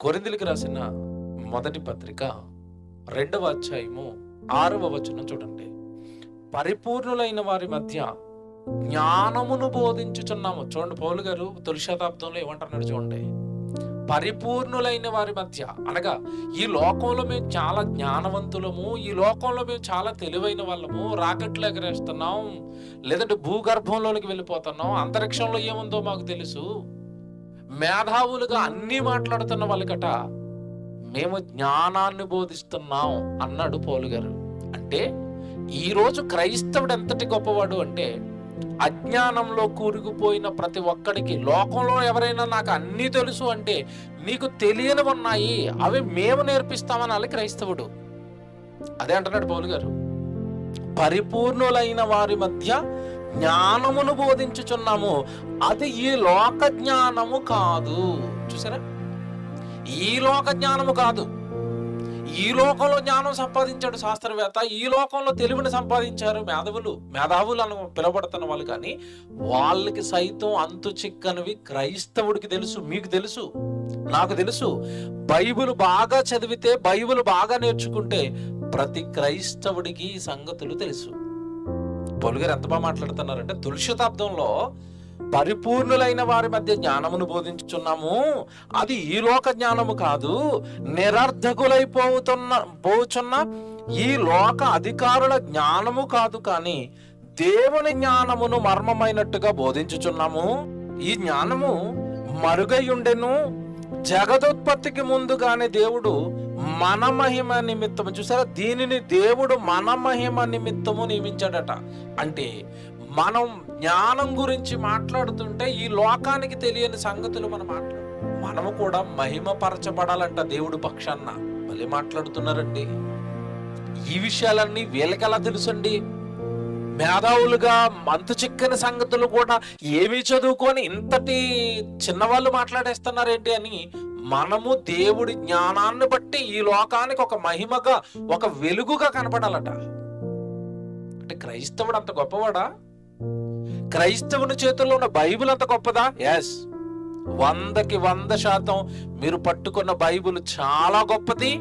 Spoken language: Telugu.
కొరిందులకు రాసిన మొదటి పత్రిక రెండవ అధ్యాయము ఆరవ వచనం చూడండి. పరిపూర్ణులైన వారి మధ్య జ్ఞానమును బోధించుచున్నాము. చూడండి పౌలు గారు తొలి శతాబ్దంలో ఏమంటున్నాడు చూడండి. పరిపూర్ణులైన వారి మధ్య అనగా ఈ లోకంలో మేము చాలా జ్ఞానవంతులము ఈ లోకంలో మేము చాలా తెలివైన వాళ్ళము రాకెట్లు ఎగరేస్తున్నాం లేదంటే భూగర్భంలోనికి వెళ్ళిపోతున్నాం అంతరిక్షంలో ఏముందో మాకు తెలుసు. మేధావులుగా అన్నీ మాట్లాడుతున్న వాళ్ళకట మేము జ్ఞానాన్ని బోధిస్తున్నాం అన్నాడు పౌలు గారు. అంటే ఈరోజు క్రైస్తవుడు ఎంతటి గొప్పవాడు అంటే అజ్ఞానంలో కూరుకుపోయిన ప్రతి ఒక్కడికి లోకంలో ఎవరైనా నాకు అన్నీ తెలుసు అంటే నీకు తెలియనివి ఉన్నాయి అవి మేము నేర్పిస్తామనాలి క్రైస్తవుడు. అదే అంటున్నాడు పౌలు గారు. పరిపూర్ణులైన వారి మధ్య జ్ఞానమును బోధించుచున్నాము. అది ఈ లోక జ్ఞానము కాదు. చూసారా? ఈ లోక జ్ఞానము కాదు. ఈ లోకంలో జ్ఞానం సంపాదించాడు శాస్త్రవేత్త. ఈ లోకంలో తెలివిని సంపాదించారు మేధావులు మేధావులు అని పిలువబడుతున్న వాళ్ళు కానీ వాళ్ళకి సైతం అంతు చిక్కనివి క్రైస్తవుడికి తెలుసు మీకు తెలుసు నాకు తెలుసు. బైబిల్ బాగా చదివితే బైబిల్ బాగా నేర్చుకుంటే ప్రతి క్రైస్తవుడికి ఈ సంగతులు తెలుసు. పొలుగారు ఎంత బాగా మాట్లాడుతున్నారంటే తొలి శతాబ్దంలో పరిపూర్ణులైన వారి మధ్య జ్ఞానమును బోధించుచున్నాము. అది ఈ లోక జ్ఞానము కాదు నిరర్ధకులైపోతున్న పోచున్న ఈ లోక అధికారుల జ్ఞానము కాదు కానీ దేవుని జ్ఞానమును మర్మమైనట్టుగా బోధించుచున్నాము. ఈ జ్ఞానము మరుగై ఉండెను జగదుత్పత్తికి ముందుగానే దేవుడు మన మహిమ నిమిత్తము. చూసారా? దీనిని దేవుడు మన మహిమ నిమిత్తము నియమించాడట. అంటే మనం జ్ఞానం గురించి మాట్లాడుతుంటే ఈ లోకానికి తెలియని సంగతులు మనం మాట్లాడు. మనము కూడా మహిమపరచబడాలంట దేవుడు పక్షాన్న మళ్ళీ మాట్లాడుతున్నారండి. ఈ విషయాలన్నీ వీళ్ళకెలా తెలుసండి? మేధావులుగా మంతు చిక్కని సంగతులు కూడా ఏమీ చదువుకొని ఇంతటి చిన్నవాళ్ళు మాట్లాడేస్తున్నారేంటి అని మనము దేవుడి జ్ఞానాన్ని బట్టి ఈ లోకానికి ఒక మహిమగా ఒక వెలుగుగా కనపడాలట. అంటే క్రైస్తవుడు అంత గొప్పవాడా? క్రైస్తవుని చేతుల్లో ఉన్న బైబిల్ అంత గొప్పదా? ఎస్ వందకి వంద శాతం మీరు పట్టుకున్న బైబిల్ చాలా గొప్పది.